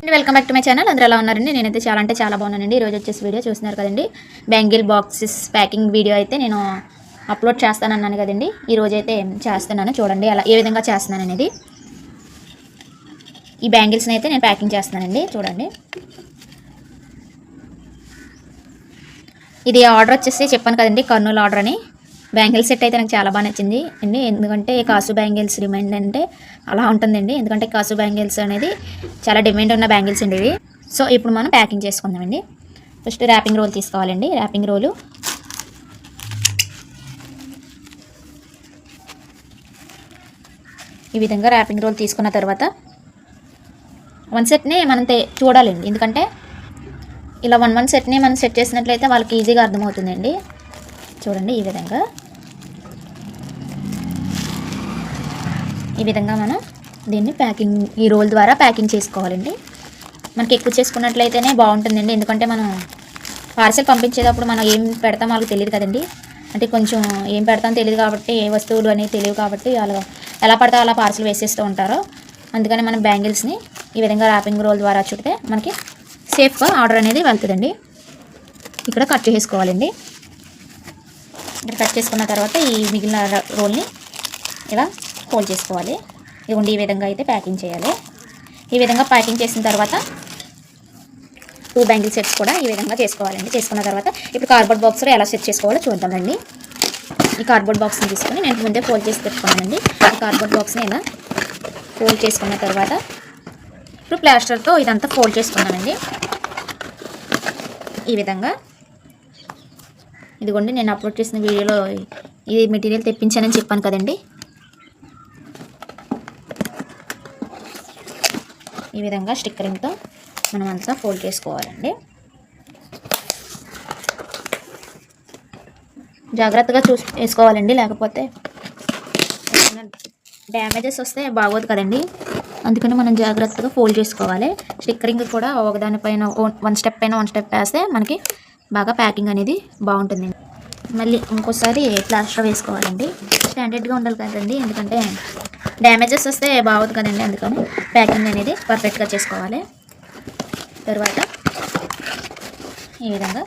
అండి welcome back to my channel అందరూ ఎలా ఉన్నారండి? నేనైతే చాలా అంటే చాలా బాగున్నానండి. ఈరోజు వచ్చేసి వీడియో చూస్తున్నారు కదండి. బ్యాంగిల్ బాక్సెస్ ప్యాకింగ్ వీడియో అయితే నేను అప్లోడ్ చేస్తానన్నాను కదండి. ఈరోజు అయితే చేస్తున్నాను. చూడండి అలా ఏ విధంగా చేస్తున్నాను అనేది. ఈ బ్యాంగిల్స్ని అయితే నేను ప్యాకింగ్ చేస్తున్నానండి. చూడండి. ఇది ఆర్డర్ వచ్చేసి చెప్పాను కదండి కర్నూలు ఆర్డర్ అని. బ్యాంగిల్ సెట్ అయితే నాకు చాలా బాగా నచ్చింది. అండి ఎందుకంటే కాసు బ్యాంగిల్స్ డిమాండ్ అంటే అలా ఉంటుందండి. ఎందుకంటే కాసు బ్యాంగిల్స్ అనేది చాలా డిమాండ్ ఉన్న బ్యాంగిల్స్ అండి ఇవి. సో ఇప్పుడు మనం ప్యాకింగ్ చేసుకుందామండి. ఫస్ట్ ర్యాపింగ్ రోల్ తీసుకోవాలండి. ర్యాపింగ్ రోలు ఈ విధంగా ర్యాపింగ్ రోల్ తీసుకున్న తర్వాత వన్ సెట్ని మనం చూడాలండి. ఎందుకంటే ఇలా వన్ వన్ సెట్ని మనం సెట్ చేసినట్లయితే వాళ్ళకి ఈజీగా అర్థమవుతుందండి. చూడండి ఈ విధంగా. ఈ విధంగా మనం దీన్ని ప్యాకింగ్ ఈ రోల్ ద్వారా ప్యాకింగ్ చేసుకోవాలండి. మనకి ఎక్కువ చేసుకున్నట్లయితేనే బాగుంటుందండి. ఎందుకంటే మనం పార్సెల్ పంపించేటప్పుడు మనం ఏం పెడతాం వాళ్ళకి తెలియదు కదండి. అంటే కొంచెం ఏం పెడతాం తెలియదు కాబట్టి ఏ వస్తువులు అనేవి తెలియవు కాబట్టి వాళ్ళు ఎలా పడితే అలా పార్సెల్ వేసేస్తూ ఉంటారు. అందుకని మనం బ్యాంగిల్స్ని ఈ విధంగా ర్యాపింగ్ రోల్ ద్వారా చుడితే మనకి సేఫ్గా ఆర్డర్ అనేది వెళ్తుందండి. ఇక్కడ కట్ చేసుకోవాలండి. ఇక్కడ కట్ చేసుకున్న తర్వాత ఈ మిగిలిన రోల్ని ఇలా ఫోల్డ్ చేసుకోవాలి. ఇదిగోండి ఈ విధంగా అయితే ప్యాకింగ్ చేయాలి. ఈ విధంగా ప్యాకింగ్ చేసిన తర్వాత టూ బ్యాంగిల్ సెట్స్ కూడా ఈ విధంగా చేసుకోవాలండి. చేసుకున్న తర్వాత ఇప్పుడు కార్డ్బోర్డ్ బాక్స్లో ఎలా సెట్ చేసుకోవాలో చూద్దామండి ఈ కార్డ్బోర్డ్ బాక్స్ని తీసుకొని నేను ముందే ఫోల్డ్ చేసి పెట్టుకున్నానండి. ఈ కార్డ్బోర్డ్ బాక్స్ని ఇలా ఫోల్డ్ చేసుకున్న తర్వాత ఇప్పుడు ప్లాస్టర్తో ఇదంతా ఫోల్డ్ చేసుకున్నానండి ఈ విధంగా ఇదిగోండి నేను అప్లోడ్ చేసిన వీడియోలో ఈ మెటీరియల్ తెప్పించానని చెప్పాను కదండి. ఈ విధంగా స్టిక్కరింగ్తో మనం అంతా ఫోల్డ్ చేసుకోవాలండి. జాగ్రత్తగా చూసి వేసుకోవాలండి లేకపోతే డ్యామేజెస్ వస్తే బాగోదు కదండి. అందుకని మనం జాగ్రత్తగా ఫోల్డ్ చేసుకోవాలి. స్టిక్కరింగ్ కూడా ఒకదానిపైన వన్ స్టెప్ పైన వన్ స్టెప్ వేస్తే మనకి బాగా ప్యాకింగ్ అనేది బాగుంటుంది. మళ్ళీ ఇంకోసారి ప్లాస్టర్ వేసుకోవాలండి. స్టాండర్డ్గా ఉండాలి కదండి ఎందుకంటే డ్యామేజెస్ వస్తే బాగోదు కదండి అందుకని ప్యాకింగ్ అనేది పర్ఫెక్ట్గా చేసుకోవాలి. తర్వాత ఈ విధంగా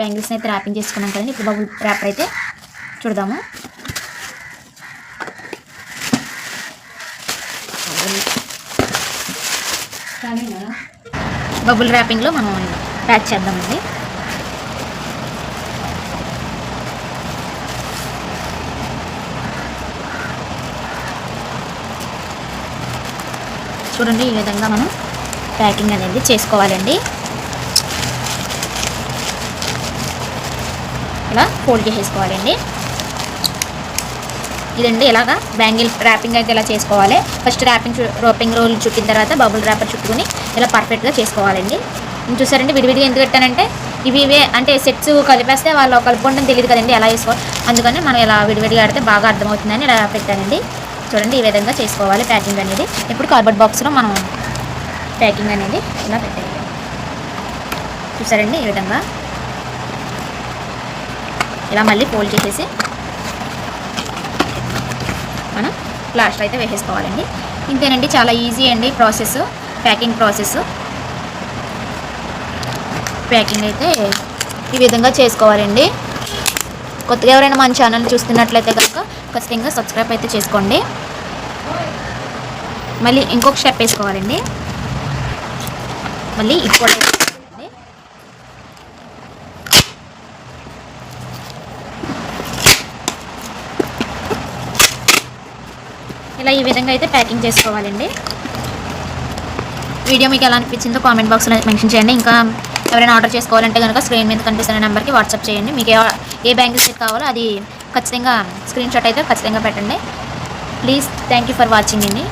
బ్యాంగిల్స్ని అయితే ర్యాపింగ్ చేసుకున్నాం కదండి ఇప్పుడు బబుల్ ర్యాపర్ అయితే చూడదాము. బబుల్ ర్యాపింగ్లో మనం ప్యాక్ చేద్దామండి. చూడండి ఈ విధంగా మనం ప్యాకింగ్ అనేది చేసుకోవాలండి. ఇలా ఫోల్డ్ చేసేసుకోవాలండి. ఇదండి. ఇలాగా బ్యాంగిల్ ర్యాపింగ్ అయితే ఇలా చేసుకోవాలి. ఫస్ట్ ర్యాపింగ్ రోపింగ్ రోల్ చుట్టిన తర్వాత బబుల్ ర్యాపర్ చుట్టుకుని ఇలా పర్ఫెక్ట్గా చేసుకోవాలండి. నేను చూసారండి విడివిడిగా ఎందుకు పెట్టానంటే ఇవి ఇవే అంటే సెట్స్ కలిపేస్తే వాళ్ళు కలుపుకోవడం తెలియదు కదండి ఎలా వేసుకోవాలి అందుకని మనం ఇలా విడివిడిగా ఆడితే బాగా అర్థమవుతుందని ఇలా పెట్టానండి. చూడండి ఈ విధంగా చేసుకోవాలి ప్యాకింగ్ అనేది. ఇప్పుడు కార్బర్డ్ బాక్స్లో మనం ప్యాకింగ్ అనేది ఇలా పెట్టాలి. చూసారండి ఈ విధంగా. ఇలా మళ్ళీ ఫోల్డ్ చేసేసి మనం ప్లాస్టర్ అయితే వేసేసుకోవాలండి. ఇంతేనండి చాలా ఈజీ అండి ప్రాసెస్ ప్యాకింగ్ ప్రాసెస్. ప్యాకింగ్ అయితే ఈ విధంగా చేసుకోవాలండి. కొత్తగా ఎవరైనా మన ఛానల్ చూస్తున్నట్లయితే కనుక ఖచ్చితంగా సబ్స్క్రైబ్ అయితే చేసుకోండి. మళ్ళీ ఇంకొక స్టెప్ వేసుకోవాలండి. మళ్ళీ ఇప్పుడు ఇలా ఈ విధంగా అయితే ప్యాకింగ్ చేసుకోవాలండి. వీడియో మీకు ఎలా అనిపించిందో కామెంట్ బాక్స్లో మెన్షన్ చేయండి. ఇంకా ఎవరైనా ఆర్డర్ చేసుకోవాలంటే కనుక స్క్రీన్ మీద కనిపిస్తున్న నెంబర్కి వాట్సాప్ చేయండి. మీకు ఏ ఏ బ్యాంగిల్ సెట్ కావాలో అది ఖచ్చితంగా స్క్రీన్ షాట్ అయితే ఖచ్చితంగా పెట్టండి. Please thank you for watching అండి.